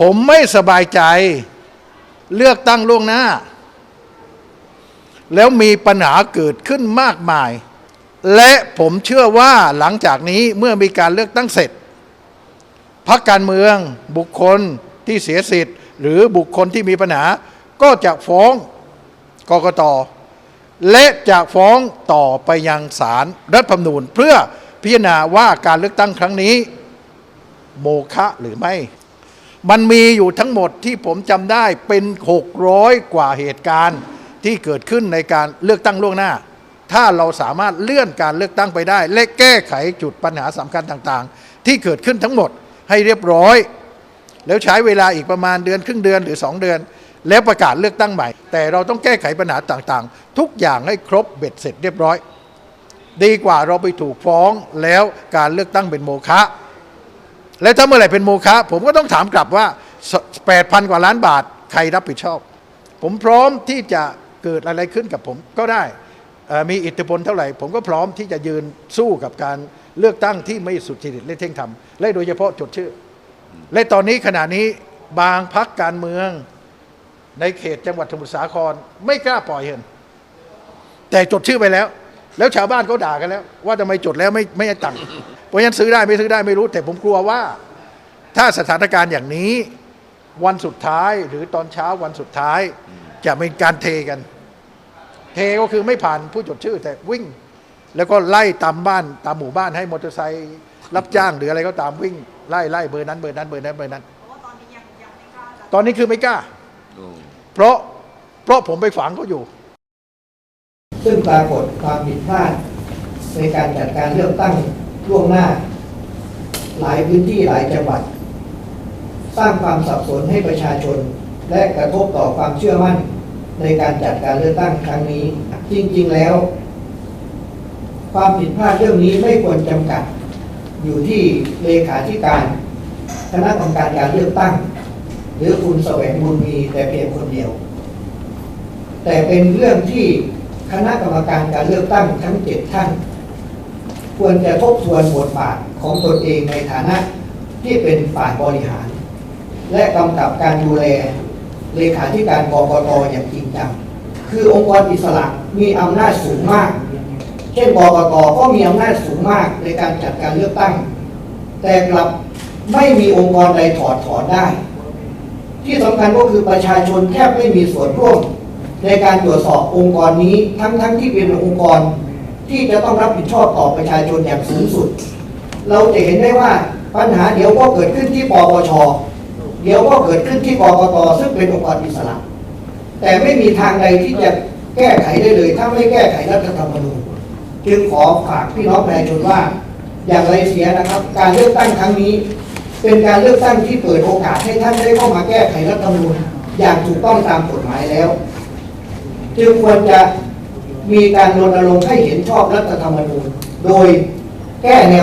ผมไม่สบายใจเลือกตั้งล่วงหน้า แล้วมีปัญหาเกิดขึ้นมากมาย และผมเชื่อว่าหลังจากนี้เมื่อมีการเลือกตั้งเสร็จพักการเมืองบุคคลที่เสียสิทธิ์ หรือบุคคลที่มีปัญหา ก็จะฟ้องกกตและจะฟ้องต่อไปยังศาลรัฐธรรมนูญ เพื่อพิจารณาว่าการเลือกตั้งครั้งนี้ โมฆะหรือไม่ มันมีอยู่ทั้งหมดที่ผมจำได้เป็น 600 กว่าเหตุการณ์ที่เกิดขึ้นในการเลือกตั้งล่วงหน้า ถ้าเราสามารถเลื่อนการเลือกตั้งไปได้ และแก้ไขจุดปัญหาสำคัญต่างๆ ที่เกิดขึ้นทั้งหมดให้เรียบร้อย แล้วใช้เวลาอีกประมาณเดือนครึ่งเดือนหรือ 2 เดือน แล้วประกาศเลือกตั้งใหม่ แต่เราต้องแก้ไขปัญหาต่างๆ ทุกอย่างให้ครบเบ็ดเสร็จเรียบร้อย ดีกว่าเราไปถูกฟ้องแล้วการเลือกตั้งเป็นโมฆะ และถ้าเมื่อไหร่เป็นโมฆะผมก็ต้องถามกลับว่า 8,000 กว่าล้านบาทใครรับผิดชอบ ผมพร้อมที่จะเกิดอะไรขึ้นกับผมก็ได้มีอิทธิพลเท่าไหร่ ผมก็พร้อมที่จะยืนสู้กับการเลือกตั้งที่ไม่สุจริตและเที่ยงธรรมและโดยเฉพาะจดชื่อ และตอนนี้ขณะนี้บางพักการเมืองในเขตจังหวัดสมุทรสาครไม่กล้าปล่อยเห็น แต่จดชื่อไปแล้ว แล้วชาวบ้านเขาด่ากันแล้ว ว่าทำไมจดแล้วไม่ไม่ให้ตังค์ เพราะฉะนั้นซื้อได้ไม่ซื้อได้ไม่รู้ แต่ผมกลัวว่า ถ้าสถานการณ์อย่างนี้วันสุดท้ายหรือตอนเช้าวันสุดท้าย จะเป็นการเทกัน เทก็คือไม่ผ่านผู้จดชื่อ แต่วิ่ง แล้วก็ไล่ตามบ้านตามหมู่บ้านให้มอเตอร์ไซค์รับจ้างหรืออะไรก็ตามวิ่งไล่ไล่เบอร์นั้นเบอร์นั้นเบอร์นั้นเบอร์นั้นเพราะว่าตอนนี้ยังยังไม่กล้าจะตอนนี้คือไม่กล้าโอ้เพราะเพราะผมไปฝังเขาอยู่ ซึ่งปรากฏความผิดพลาดในการจัดการเลือกตั้ง ล่วงหน้า หลายพื้นที่หลายจังหวัด สร้างความสับสนให้ประชาชน และกระทบต่อความเชื่อมั่นในการจัดการเลือกตั้งครั้งนี้ จริง ๆ แล้ว ความผิดพลาดเรื่องนี้ไม่ควรจำกัด อยู่ที่เลขาธิการคณะกรรมการการเลือกตั้ง หรือคุณแสวงบุญมีแต่เพียงคนเดียว แต่เป็นเรื่องที่คณะกรรมการการเลือกตั้งทั้งเจ็ดท่าน ควรจะทบทวนบทบาทของตนเองในฐานะที่เป็นฝ่ายบริหาร และกำกับการดูแลเลขาธิการกกตอย่างจริงจังคือองค์กรอิสระมีอำนาจสูงมาก เช่นกกตก็มีอำนาจสูงมากในการจัดการเลือกตั้ง แต่กลับไม่มีองค์กรใดถอดถอนได้ ที่สำคัญก็คือประชาชนแทบไม่มีส่วนร่วมในการตรวจสอบองค์กรนี้ทั้งๆทที่เป็นองค์กร ที่จะต้องรับผิดชอบต่อประชาชนอย่างสูงสุด เราจะเห็นได้ว่าปัญหาเดี๋ยวก็เกิดขึ้นที่ปปช เดี๋ยวก็เกิดขึ้นที่กกตซึ่งเป็นองค์กรอิสระ แต่ไม่มีทางใดที่จะแก้ไขได้เลย ถ้าไม่แก้ไขรัฐธรรมนูญจึงขอฝากพี่น้องประชาชนว่า อย่างไรเสียนะครับ การเลือกตั้งครั้งนี้ เป็นการเลือกตั้งที่เปิดโอกาสให้ท่านได้เข้ามาแก้ไขรัฐธรรมนูญอย่างถูกต้องตามกฎหมายแล้ว จึงควรจะ มีการรณรงค์ให้เห็นชอบรัฐธรรมนูญโดยแก้แนว